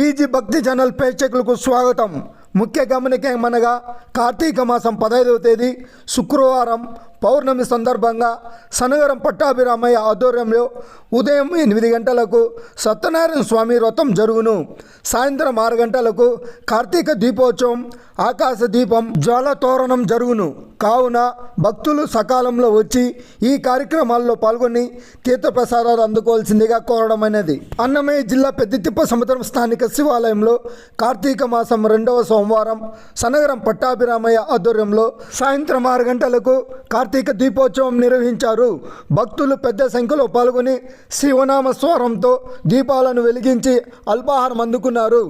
BG భక్తి channel ప్రేక్షకులకు స్వాగతం. ముఖ్య గమనికేమనగా కార్తీక మాసం పదహైదవ తేదీ శుక్రవారం పౌర్ణమి సందర్భంగా సనగరం పట్టాభిరామయ్య ఆధ్వర్యంలో ఉదయం ఎనిమిది గంటలకు సత్యనారాయణ స్వామి వ్రతం జరుగును. సాయంత్రం ఆరు గంటలకు కార్తీక దీపోత్సవం ఆకాశ దీపం జ్వాల తోరణం జరుగును. కావున భక్తులు సకాలంలో వచ్చి ఈ కార్యక్రమాల్లో పాల్గొని తీర్థప్రసాదాలు అందుకోవాల్సిందిగా కోరడమైనది. అన్నమయ్య జిల్లా పెద్దతిప్ప సముద్రం స్థానిక శివాలయంలో కార్తీక మాసం రెండవ సోమవారం సనగరం పట్టాభిరామయ్య ఆధ్వర్యంలో సాయంత్రం ఆరు గంటలకు కార్తీక దీపోత్సవం నిర్వహించారు. భక్తులు పెద్ద సంఖ్యలో పాల్గొని శివనామ స్వరంతో దీపాలను వెలిగించి అల్పాహారం అందుకున్నారు.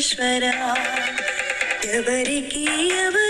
పరమేశ్వరా ఎవరికి ఎవరు